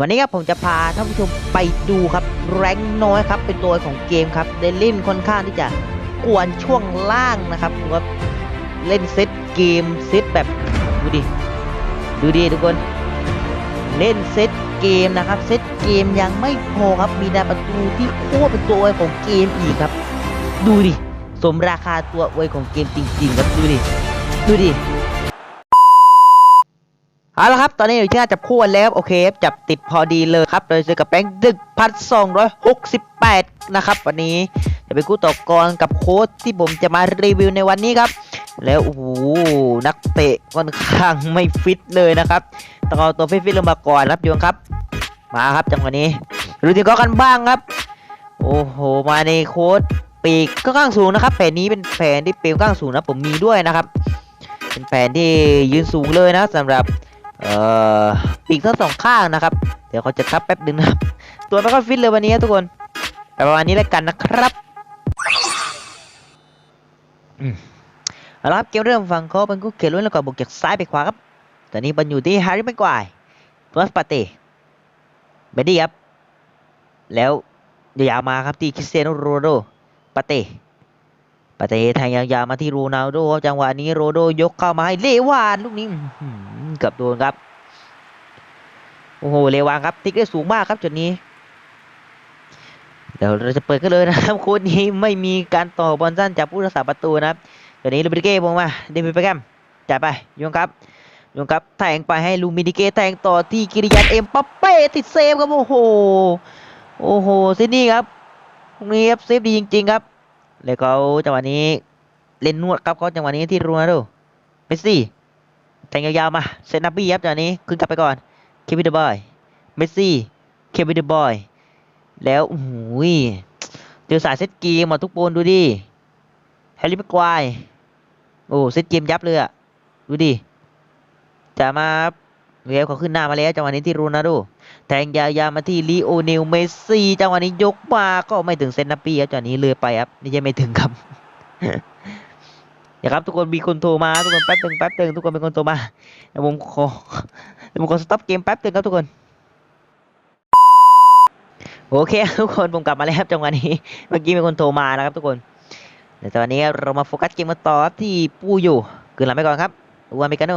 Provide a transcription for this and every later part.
วันนี้ครับผมจะพาท่านผู้ชมไปดูครับแรงน้อยครับเป็นตัวของเกมครับได้เล่นค่อนข้างที่จะกวนช่วงล่างนะครับผมว่าเล่นเซตเกมเซตแบบดูดิดูดิทุกคนเล่นเซตเกมนะครับเซตเกมยังไม่พอครับมีดาประตูที่โคตรเป็นตัวอวของเกมอีกครับ ดูดิสมราคาตัวอวยของเกมจริงๆครับดูดิดูดิ เอาละครับ ตอนนี้อยู่ที่หน้าจับคู่กันแล้วโอเคจับติดพอดีเลยครับ โดยเจอกับแบงค์ดึกพันสองร้อยหกสิบแปดนะครับ วันนี้จะเป็นคู่ต่อกรกับโค้ชที่ผมจะมารีวิวในวันนี้ครับ แล้วโอ้โหนักเตะค่อนข้างไม่ฟิตเลยนะครับต้องเอาตัวฟิตๆลงมาก่อนครับโยงครับ มาครับจังหวะนี้ดูทีมก็กันบ้างครับ โอ้โหมาในโค้ชปีกก็ข้างสูงนะครับแผนนี้เป็นแผนที่ปีกข้างสูงนะผมมีด้วยนะครับ เป็นแผนที่ยืนสูงเลยนะสำหรับ เอ่อปีกทั้งสองข้างนะครับ เดี๋ยวเขาจะทับแป๊บหนึงนะครับ ตัวไม่ค่อยฟิตเลยวันนี้ทุกคนไปประมาณนี้แล้วกันนะครับอืมเอาละครับเกมเริ่มฝั่งเขาเป็นคู่เขตล้วนแล้วก็บุกจากซ้ายไปขวาครับตอนนี้บอลอยู่ที่แฮร์รี่แม็กควายพลัสปาเต้เบดดี้ครับ แล้วยาวมาครับที่คริสเตียโนโรโดปาเต้ปาเต้แทงยาวๆมาที่โรนัลโดจังหวะนี้โรโดยกเข้ามาให้เลวานลูกนี้ เกือบโดนครับ โอ้โห เลวางครับ ติ๊กได้สูงมากครับจุดนี้ เดี๋ยวเราจะเปิดกันเลยนะครับคู่นี้ไม่มีการต่อบอลสั้นจากผู้รักษาประตูนะครับจุดนี้ลูมิเก้บงมาเดวิดไปแกมจ่ายไปยงครับยงครับแทงไปให้ลูมินิเก้แทงต่อที่กิริยันเอ็มปัปเป้ติดเซฟครับโอ้โห โอ้โหซินี่ครับตรงนี้ครับเซฟดีจริง ๆ ครับแล้วก็จังหวะนี้เล่นนวดครับเขาจังหวะนี้ที่รูนัลโดเมสซี่ แทงยาวๆ มาเซนับบี้ครับตอนนี้ขึ้นกลับไปก่อน เควินเดอร์บอย เมสซี่ เควินเดอร์บอย แล้วโอ้โหยเจอสายเซตเกมหมดทุกโปนดูดิ แฮร์รี่แม็กควายโอ้เซตเกมยับเลยอะดูดิ จะมาเวลเขาขึ้นหน้ามาแล้วจังหวะนี้ที่โรนัลโดแทงยาวๆมาที่ลีโอเนลเมสซี่จังหวะนี้ยกมาก็ไม่ถึงเซนนับบี้ครับจังหวะนี้เลยไปครับนี่จะไม่ถึงครับ อย่าครับทุกคนมีคนโทรมาทุกคนแป๊บนึงแป๊บนึงทุกคนเป็นคนโทรมาเดี๋ยวผมขอเดี๋ยวผมขอสต็อปเกมแป๊บนึงครับทุกคนโอเคทุกคนผมกลับมาแล้วครับจังหวะนี้เมื่อกี้มีคนโทรมานะครับทุกคนเดี๋ยวตอนนี้เรามาโฟกัสเกมกันต่อที่ปูอยู่คืนหลังไปก่อนครับอูวาเมกาโน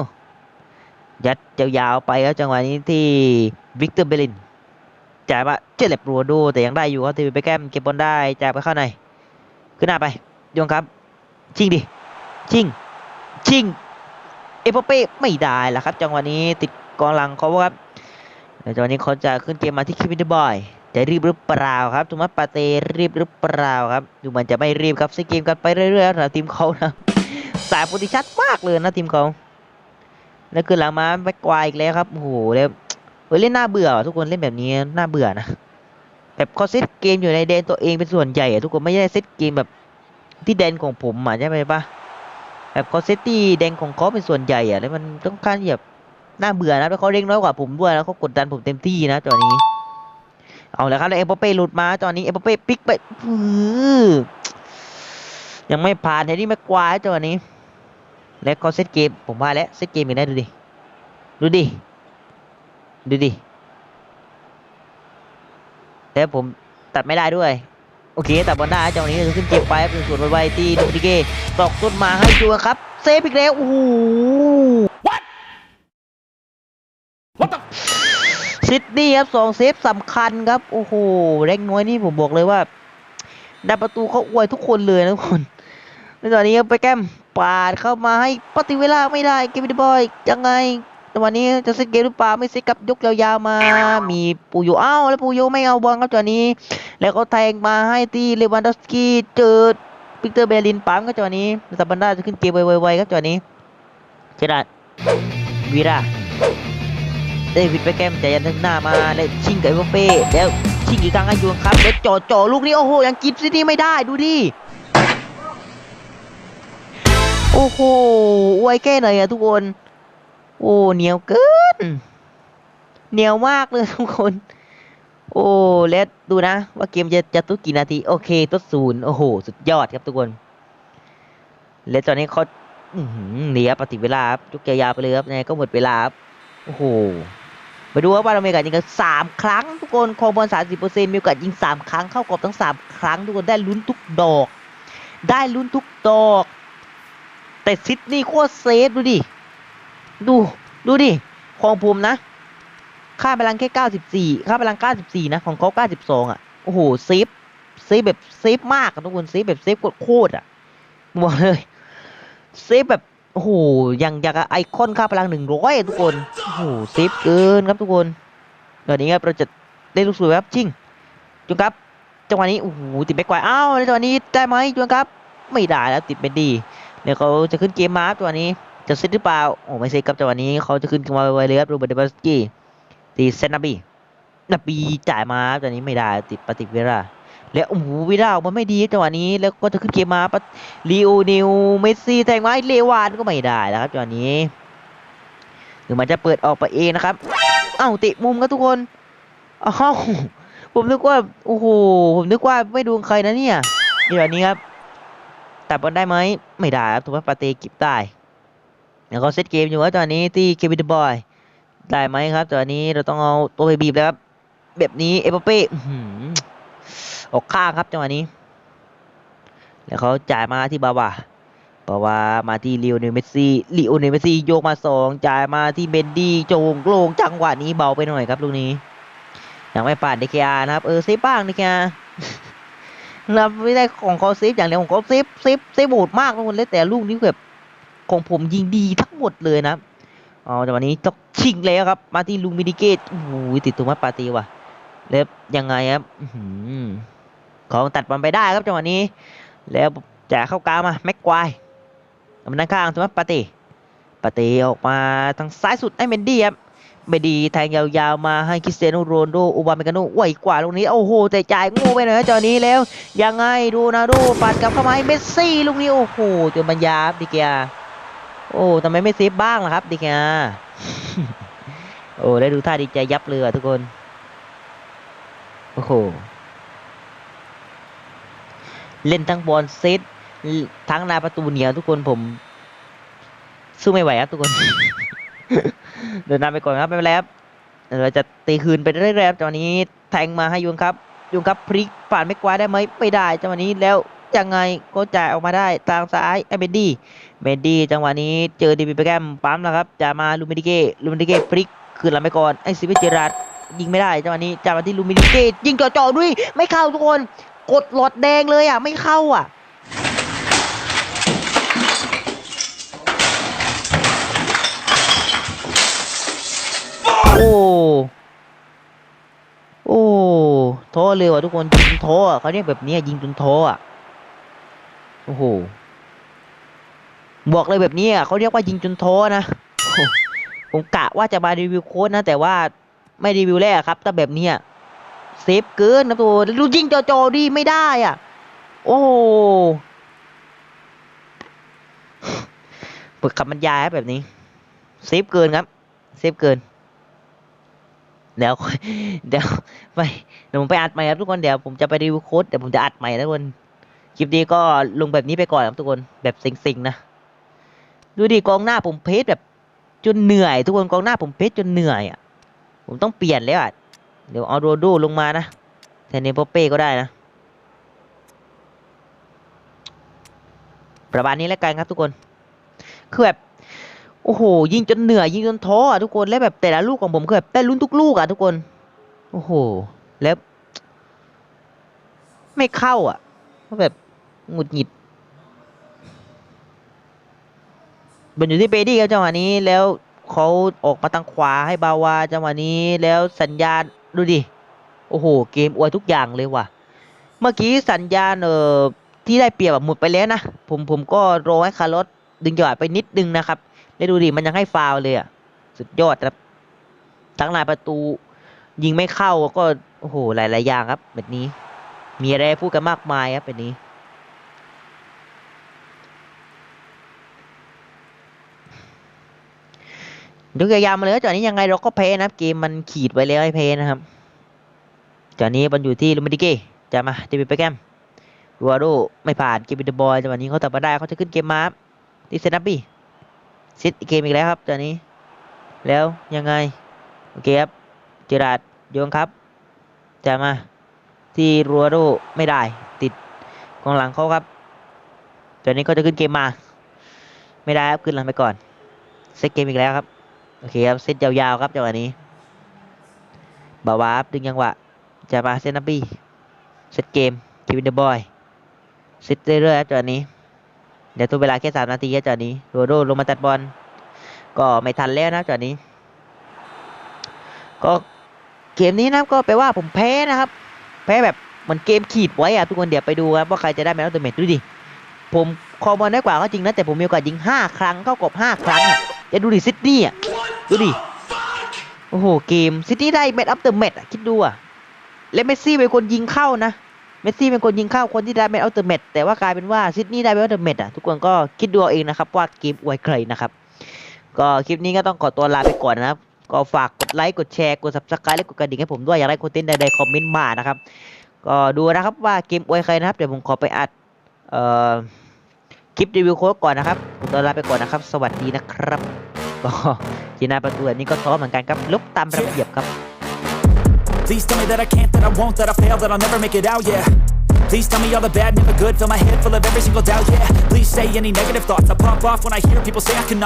ยัดยาวๆไปครับจังหวะนี้ที่วิกเตอร์เบลินจ่ายมาเจเล็บรัวโดแต่ยังได้อยู่ครับทีไปแก้มเก็บบอลได้จ่ายไปเข้าในขึ้นหน้าไปโยงครับชิงดิ ชิง ชิง เอปเป้ไม่ได้ละครับ จังหวะนี้ติดกองหลังเขาครับจังหวะนี้เขาจะขึ้นเกมมาที่คิวินเดบอยจะรีบหรือเปล่าครับทูมัสปาเตรีบหรือเปล่าครับดูมือนจะไม่รีบครับซีเกมกันไปเรื่อยๆสำหรับทีมเขานะสายโปรติชัดมากเลยนะทีมเขาแล้วคือหลังมาแบ็กควายอีกแล้วครับโอ้โหแล้วเล่นน่าเบื่อทุกคนเล่นแบบนี้น่าเบื่อนะแบบเขาเซตเกมอยู่ในแดนตัวเองเป็นส่วนใหญ่ทุกคนไม่ได้เซตเกมแบบที่แดนของผมอะใช่ไหมปะ แบบเขาเซตตี้แดงของเขาเป็นส่วนใหญ่อะแล้วมันต้องการแบบน่าเบื่อนะแล้วเขาเร่งน้อยกว่าผมด้วยแล้วเขากดดันผมเต็มที่นะตอนนี้ เอาแล้วครับแล้วเอเปเป้หลุดมาตอนนี้เอเปเป้พลิกไปยังไม่ผ่านเฮนี่แม็กควายตอนนี้ แล้วเขาเซตเกมผมว่าแล้วเซตเกมอีกแล้วดูดิดูดิดูดิแล้วผมตัดไม่ได้ด้วย โอเคตัดบอลได้จังหวะนี้ขึ้นเกมไปครับเป็นส่วนไวๆที่ดูดิเก้ตอกต้นมาให้ดูครับ เซฟอีกแล้วโอ้โหซิดนีย์ครับสองเซฟสำคัญครับ โอ้โหแรงน้อยนี่ผมบอกเลยว่าได้ประตูเขาอวยทุกคนเลยนะทุกคนในตอนนี้ครับไปแก้มปาดเข้ามาให้ปฏิเวลาไม่ได้เกมบิดบอยยังไงแต่ วันนี้จะเซตเกมหรือเปล่าไม่เซตกับยกยาวๆมา มีปูโยเอ้าแล้วปูโยไม่เอาบอลครับตอนนี้ แล้วก็แทงมาให้ที่เลวันดอฟสกี้เจอวิกเตอร์เบลินปั๊มก็จังหวะนี้ซาบันดาจะขึ้นเกมไวๆครับจังหวะนี้เจดัดวีราเดวิดไปแกมใจยันทึงหน้ามาแล้วชิงกับเอเวอเป้แล้วชิงอีกครั้งให้ยูนครับแล้วจ่อจ่อลูกนี้โอ้โหยังกิฟซิตี้ไม่ได้ดูดิโอ้โหอวยแก้หน่อยอะทุกคน โอ้เหนียวเกิน เหนียวมากเลยทุกคน โอ้และดูนะ ว่าเกมจะจะตุ้กี่นาที โอเคตุ้ศูนย์โอ้โห สุดยอดครับทุกคน และตอนนี้เขาอื้อหือเหนียปฏิเวลาครับยุกยาวๆไปเลยครับยังไงก็หมดเวลาครับโอ้โหมาดูว่าบาโลเมกายิงกันสามครั้ง ทุกคนครองบอลสามสิบเปอร์เซ็นต์มีโอกาสยิงสามครั้งเข้ากรอบทั้งสามครั้ง ทุกคนได้ลุ้นทุกดอก ได้ลุ้นทุกดอก แต่ซิดนี่โคตรเซฟดูดิ ดู ดูดิ ของผมนะ ค่าพลังแค่เก้าสิบสี่ค่าพลังเก้าสิบสี่นะ ของเขาเก้าสิบสองอะ โอ้โหเซฟเซฟแบบเซฟมากทุกคนเซฟแบบเซฟโคตรอะบอกเลยเซฟแบบ โอ้โห อย่างอย่างกับไอคอนค่าพลังหนึ่งร้อยทุกคน โอ้โหเซฟเกินครับทุกคนตอนนี้ครับเราจะได้ลูกสวยครับจริงจุงครับ จังหวะนี้ โอ้โห ติดแบ็กไกวอ้าวในจังหวะนี้ได้ไหมจุงครับ ไม่ได้แล้วติดเป็นดี เดี๋ยวเขาจะขึ้นเกมมาครับจังหวะนี้ จะเซตหรือเปล่า โอ้ไม่เซตครับจังหวะนี้เขาจะขึ้นมาไวเลยครับโรเบิร์ตเดบัสกี้ตีเซนนาบีนาบีจ่ายมาครับจังหวะนี้ไม่ได้ติดปฏิกิราแล้วโอ้โหวิรามันไม่ดีจังหวะนี้แล้วก็จะขึ้นเกมมาปะลีโอนิวเมสซี่แทงไม้เลวานก็ไม่ได้แล้วครับจังหวะนี้หรือมันจะเปิดออกไปเองนะครับเอ้าติมุมครับทุกคนอ้าวผมนึกว่าโอ้โหผมนึกว่าไม่ดูใครนะเนี่ยจังหวะนี้ครับตัดบอลได้ไหมไม่ได้ครับถูกไหมปาเตกิบได้ แล้วก็เซตเกมอยู่ว่าตอนนี้ที่เควินเดบอยได้ไหมครับตอนนี้เราต้องเอาตัวไปบีบแล้วครับแบบนี้เอเปเป้ออกข้างครับจังหวะนี้ แล้วเขาจ่ายมาที่บาวาบาวามาที่ลีโอเนลเมสซี่ลีโอเนลเมสซี่โยกมาสองจ่ายมาที่เบนดี้โจงโกลงจังหวะนี้เบาไปหน่อยครับลูกนี้ยังไม่ผ่านเดคอานะครับเออเซฟบ้างเดคอาเราไม่ได้ของเขาเซฟอย่างเดียวของเขาเซฟเซฟเซฟโหดมากทุกคนเลยแต่ลูกนี้แบบ ของผมยิงดีทั้งหมดเลยนะอ๋อแต่วันนี้ต้องชิงแล้วครับมาที่ลุงมิดิเกตโอ้โหติดตัวมาปาตีว่ะแล้วยังไงครับอของตัดบอลไปได้ครับจังหวะนี้ แล้วจ่ายเข้ากลางมาแม็กควายมันด้านข้างตัวมาปาตีปาตีออกมาทางซ้ายสุดให้เมนดี้ครับไม่ดีแทงยาวๆมาให้คริสเตียโนโรนโดอุบาเมกาโนไหวกว่าลูกนี้ โอ้โหแต่จ่ายงูไปหน่อยนะจอนี้แล้ว ยังไงดูนาโดปัดกลับเข้ามาให้เมสซี่ลูกนี้โอ้โหจนบรรยาบดิเกีย โอ้ทำไมไม่เซฟบ้างล่ะครับดิเกียโอ้ได้ดูท่าดีใจยับเลยอะทุกคน โอ้โห เล่นทั้งบอลเซตทั้งหนาประตูเหนียวทุกคนผม สู้ไม่ไหวครับทุกคน เดินนำไปก่อนครับไม่เป็นไรครับเดี๋ยวเราจะตีคืนไปเรื่อยๆครับจังหวะนี้แทงมาให้ยุงครับ ยุงครับพลิกผ่านไม่กวาดได้ไหมไม่ได้จังหวะนี้แล้ว ยังไงก็จ่ายออกมาได้ทางซ้ายไอเบนดี้เบนดี้จังหวะนี้เจอดีบีไปแกมปั๊มแล้วครับจะมาลูมิดิเก้ลูมิดิเก้พลิกคืนหลังไปก่อนไอซิวิเจรัตยิงไม่ได้จังหวะนี้จะมาที่ลูมิดิเก้ยิงจ่อๆด้วยไม่เข้าทุกคนกดหลอดแดงเลยอะไม่เข้าอะโอ้โอ้ท้อเลยว่ะทุกคนยิงท้อเขาเรียกแบบนี้ยิงจนท้ออะ โอ้โหบอกเลยแบบนี้อะเขาเรียกว่ายิงจนท้อนะ ผมกะว่าจะมารีวิวโค้ดนะ แต่ว่าไม่รีวิวแล้วครับ แต่แบบนี้เซฟเกินนะตัวดูยิงจอๆดีไม่ได้อะ โอ้โหเปิดคำบรรยายแบบนี้เซฟเกินครับเซฟเกิน เดี๋ยวเดี๋ยวไปเดี๋ยวผมไปอัดใหม่ครับทุกคนเดี๋ยวผมจะไปรีวิวโค้ดเดี๋ยวผมจะอัดใหม่นะทุกคน คลิปนี้ก็ลงแบบนี้ไปก่อนครับทุกคนแบบซิงๆนะ ดูดิกองหน้าผมเพจแบบจนเหนื่อย ทุกคนกองหน้าผมเพจจนเหนื่อยอะ ผมต้องเปลี่ยนแล้วอะ เดี๋ยวเอาโรโดลงมานะแทนเนปเป้ก็ได้นะ ประมาณนี้แล้วกันครับทุกคน คือแบบโอ้โห ยิงจนเหนื่อยยิงจนท้ออะทุกคนแล้วแบบแต่ละลูกของผมคือแบบได้ลุ้นทุกลูกอะทุกคน โอ้โห แล้ว ไม่เข้าอะก็แบบ หงุดหงิดบนอยู่ที่เบดี้ครับจังหวะนี้แล้วเขาออกมาทางขวาให้บาวาจังหวะนี้แล้วสัญญาณดูดิโอ้โห เกมอวยทุกอย่างเลยว่ะ เมื่อกี้สัญญาณเอ่อที่ได้เปรียบหมดไปแล้วนะผมผมก็รอให้คาร์ลอสดึงจังหวะไปนิดนึงนะครับแล้วดูดิมันยังให้ฟาวเลยอะสุดยอดครับทั้งลายประตู ยิงไม่เข้าก็โอ้โหหลายๆอย่างครับ แบบนี้ มีอะไรพูดกันมากมายครับแบบนี้ ยกยาวมาเลยจอนี้ยังไงเราก็แพ้นะครับเกมมันขีดไว้แล้วให้แพ้นะครับจอนี้มันอยู่ที่ลูมิดิเก้จะมาเดวิดไปแกมรัวโดไม่ผ่านเกมบิดบอยจังหวะนี้เขาตัดมาได้เขาจะขึ้นเกมมาครับที่เซนับบี้ซิดเกมอีกแล้วครับตอนนี้ แล้วยังไงโอเคครับเจอราดโยงครับจะมาที่รัวโดไม่ได้ ติดกองหลังเขาครับตอนนี้ก็จะขึ้นเกมมา ไม่ได้ครับขึ้นหลังไปก่อนเซตเกมอีกแล้วครับ โอเคครับเซตยาวๆครับจังหวะนี้บาวาบดึงยังหวะจะมาเซตนับบี้เซตเกมคิวินเดอร์บอยเซตเรื่อยๆครับจังหวะนี้เดี๋ยวตัวเวลาแค่สามนาทีครับจังหวะนี้โรโดลงมาตัดบอลก็ไม่ทันแล้วนะจังหวะนี้ ก็เกมนี้นะก็แปลว่าผมแพ้นะครับ แพ้แบบเหมือนเกมขีดไว้อะทุกคนเดี๋ยวไปดูครับว่าใครจะได้แมตช์อัลติเมทดูดิผมคอบอลได้กว่าก็จริงนะแต่ผมมีโอกาสยิง 5 ครั้งเข้ากบ5ครั้งอะจะดูดิซิดนีย์อะ ดูดิ โอ้โห เกมซิดนีย์ได้แมตช์อัลติเมทอะคิดดูอะและเมสซี่เป็นคนยิงเข้านะ เมสซี่เป็นคนยิงเข้าคนที่ได้แมตช์อัลติเมทแต่ว่ากลายเป็นว่าซิดนีย์ได้แมตช์อัลติเมทอะทุกคนก็คิดดูเอาเองนะครับว่าเกมอวยใครนะครับ ก็คลิปนี้ก็ต้องขอตัวลาไปก่อนนะครับ ก็ฝากกดไลค์กดแชร์กด subscribe และกดกระดิ่งให้ผมด้วย อยากได้คอนเทนต์ใดๆคอมเมนต์มานะครับ ก็ดูนะครับว่าเกมอวยใครนะครับ เดี๋ยวผมขอไปอัดคลิปรีวิวโค้ดก่อนนะครับผมตัวลาไปก่อนนะครับ สวัสดีนะครับ ก็จีนาประตูอันนี้ก็ท้อเหมือนกันครับลุกตามระเบียบครับ Please tell me that I can't, that I won't, that I fail, that I'll never make it out, yeah. Please tell me all the bad, never good, fill my head full of every single doubt, yeah. Please say any negative thoughts, I pop off when I hear people say I cannot.